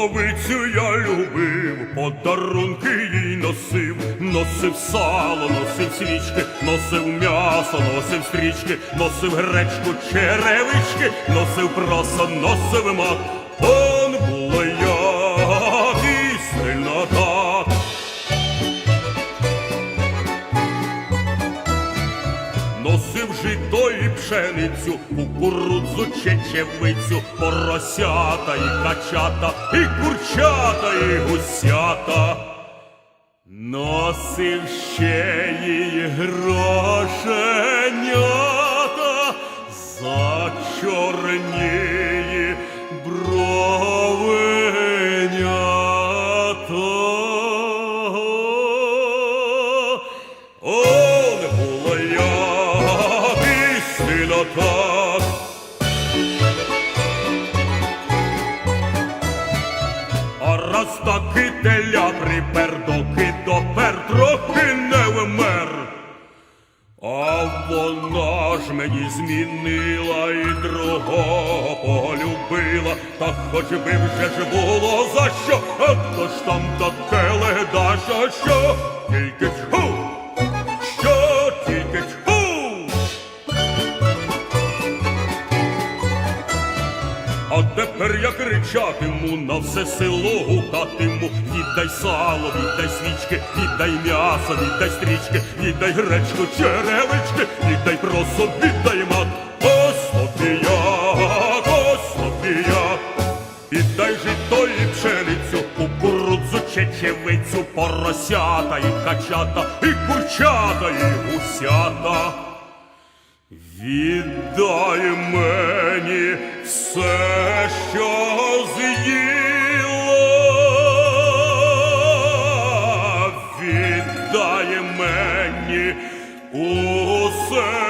Царицю я любив, подарунки їй носив, носив сало, носив свічки, носив м'ясо, носив стрічки, носив гречку, черевички, носив проса, носив мак. Носив жито і пшеницю, кукурудзу, чечевицю, поросята і качата, і курчата, і гусята. Носив ще їй грошенята за чорні бровенята. О, не було істина так. А раз таки теля припер, доки допер, трохи не вмер. А вона ж мені змінила і другого полюбила, та хоч би вже ж було за що, а то ж там таке Тепер я кричатиму на все село гукатиму Віддай сало, віддай свічки, віддай м'ясо, віддай стрічки, віддай гречку, черевички, віддай просо, віддай мак. Софія, Софія, віддай жито і пшеницю, кукурудзу, чечевицю, поросята і качата, і курчата, і гусята. Віддай мені все що з'їла, віддає мені усе.